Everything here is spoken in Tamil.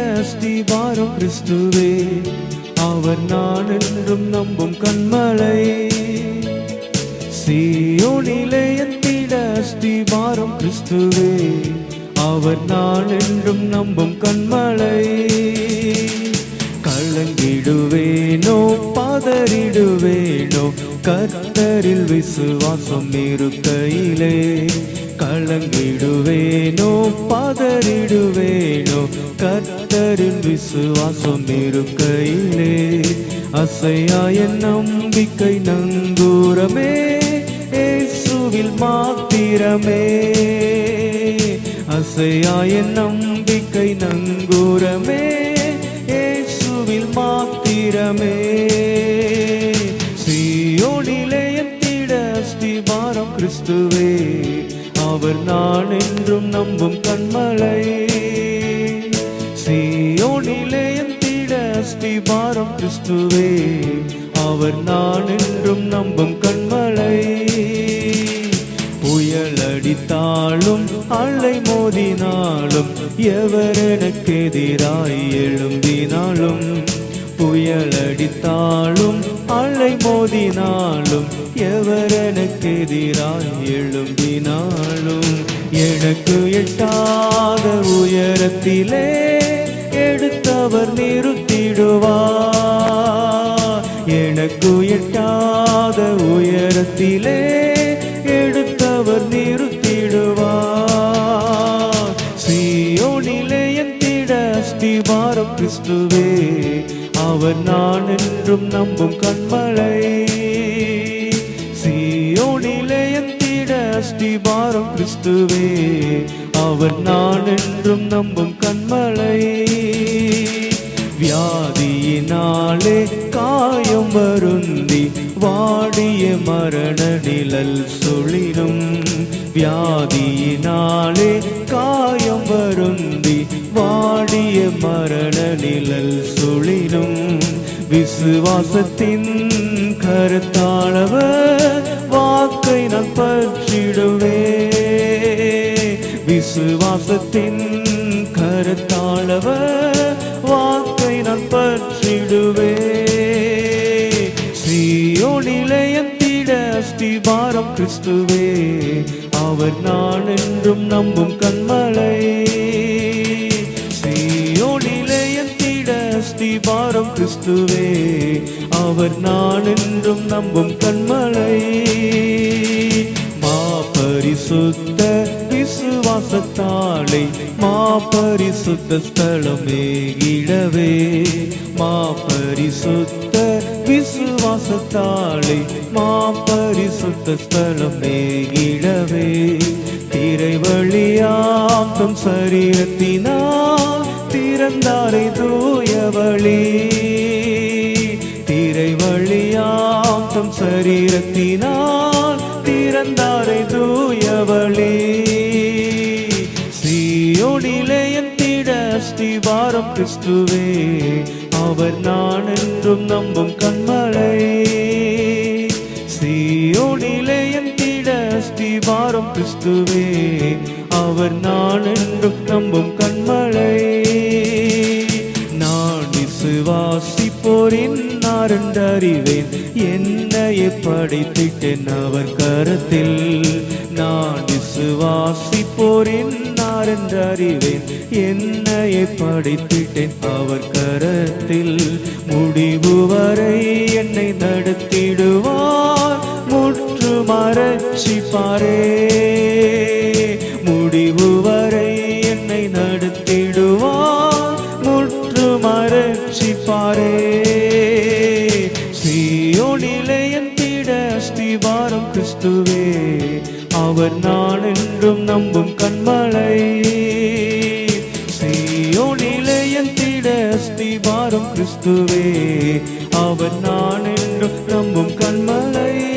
அஸ்திபாரம் கிறிஸ்துவே அவர் நான் என்றும் நம்பும் கண்மலை. சீயோனிலே எத்திட அஸ்திபாரம் கிறிஸ்துவே அவர் நான் என்றும் நம்பும் கண்மலை. கலங்கிடுவேனோ பதறிடுவேனோ கர்த்தரில் விசுவாசம் இருக்கையிலே. கலங்கிடுவேனோ பதறிடுவேனோ கத்தரின் விசுவாசம் இருக்கையிலே. அசையாய நம்பிக்கை நங்கூரமே இயேசுவில் மாத்திரமே. அசையாய நம்பிக்கை நங்கூரமே இயேசுவில் மாத்திரமே. சியோனிலே சீயோனிலே எத்திட அஸ்திபாரம் கிறிஸ்துவே அவர் நான் என்றும் நம்பும் கண்மலை. சீயோனிலே எத்திட அஸ்திபாரம் கிறிஸ்துவே அவர் நான் என்றும் நம்பும் கண்மலை. புயல் அடித்தாலும் அலை மோதினாலும் எவர் எனக்கு எதிராய் எழும்பினாலும் புயலடித்தாலும் அலை மோதினாலும் எவரனுக்கு எதிராய் எழும்பினாலும் எனக்கு எட்டாத உயரத்திலே எடுத்தவர் நிறுத்திடுவார் எனக்கு எட்டாத உயரத்திலே எடுத்தவர் நிறுத்திடுவார் சீயோனிலே எத்திட அஸ்திபாரம் கிறிஸ்துவே அவர் நான் என்றும் நம்பும் கண்மலை சீயோனிலே எத்திட அஸ்திபாரம் கிறிஸ்துவே அவர் நான் என்றும் நம்பும் கண்மலை வியாதியினாலே காயம் வருந்தி வாடிய மரண நிழல் சுழினும் வியாதியினாலே காயம் வருந்தி வாடிய மரண நிழல் சுழினும் விசுவாசத்தின் கருத்தாளவர் வாக்கை நான் பற்றிடுவே. விசுவாசத்தின் கருத்தாளவர் வாக்கை நான் பற்றிடுவே. சீயோனிலே எத்திட அஸ்திபாரம் கிறிஸ்துவே அவர் நான் என்றும் கிறிஸ்துவே அவர் நான் என்றும் நம்பும் கண்மலை மா பரிசுத்த விசுவாசத்தாளை மா பரிசுத்த ஸ்தலமே இடவே. மா பரிசுத்த விசுவாசத்தாளை மா பரிசுத்த ஸ்தலமே இடவே. திரை வழியாம் சரீரத்தினா திறந்தாரை தூயவழி திரை வழியாம் தம் சரீரத்தினால் திறந்தாரை தூயவழி வழி. சீயோனிலே எத்திட கிறிஸ்துவே அவர் நான் என்றும் நம்பும் கண்மலை சீயோனிலே எத்திட அஸ்திபாரம் கிறிஸ்துவே அவர் நான் என்றும் நம்பும் போரின் அறிவேன் என்னையே படைத்திட்டேன் அவர் கரத்தில். நான் விசுவாசிப்போரின் அறிவேன் என்னையே படைத்திட்டேன் அவர் கரத்தில். முடிவு வரை என்னை நடத்திடுவார். முற்று மறைச்சிப்பாரே. முடிவு வரை அஸ்திவாரம் கிறிஸ்துவே அவர் நான் என்றும் நம்பும் கண்மலை. சீயோனிலே எந்திட அஸ்திவாரம் கிறிஸ்துவே அவர் நான் என்றும் நம்பும் கண்மலை.